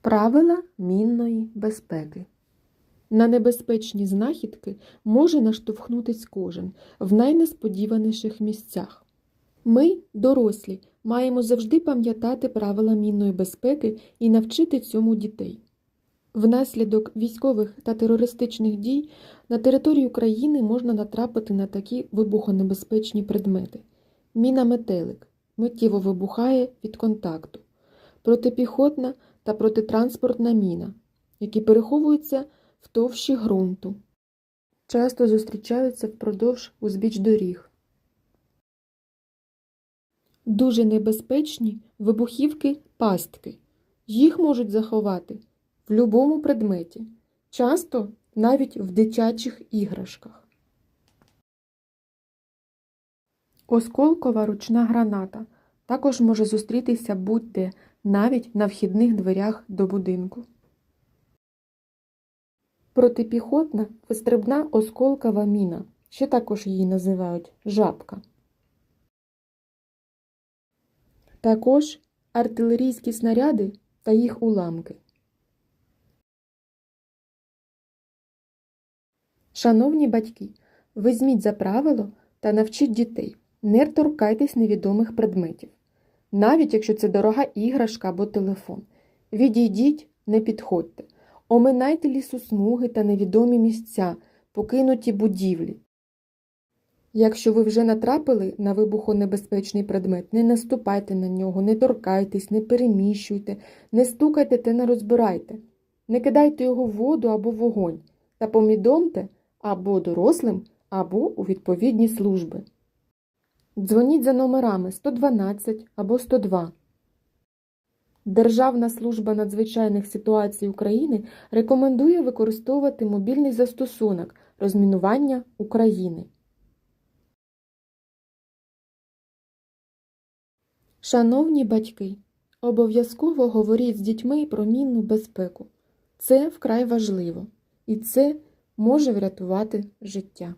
Правила мінної безпеки. На небезпечні знахідки може наштовхнутись кожен в найнесподіваніших місцях. Ми, дорослі, маємо завжди пам'ятати правила мінної безпеки і навчити цьому дітей. Внаслідок військових та терористичних дій на території України можна натрапити на такі вибухонебезпечні предмети. Міна метелик миттєво вибухає від контакту, протипіхотна та протитранспортна міна, які переховуються в товщі ґрунту. Часто зустрічаються впродовж узбіч доріг. Дуже небезпечні вибухівки пастки. Їх можуть заховати в будь-якому предметі, часто навіть в дитячих іграшках. Осколкова ручна граната також може зустрітися будь-де, навіть на вхідних дверях до будинку. Протипіхотна вистрибна осколкова міна, ще також її називають жабка. Також артилерійські снаряди та їх уламки. Шановні батьки, візьміть за правило та навчіть дітей. Не торкайтесь невідомих предметів, навіть якщо це дорога іграшка або телефон. Відійдіть, не підходьте. Оминайте лісосмуги та невідомі місця, покинуті будівлі. Якщо ви вже натрапили на вибухонебезпечний предмет, не наступайте на нього, не торкайтесь, не переміщуйте, не стукайте та не розбирайте. Не кидайте його в воду або вогонь та повідомте або дорослим, або у відповідні служби. Дзвоніть за номерами 112 або 102. Державна служба надзвичайних ситуацій України рекомендує використовувати мобільний застосунок розмінування України. Шановні батьки, обов'язково говоріть з дітьми про мінну безпеку. Це вкрай важливо, і це може врятувати життя.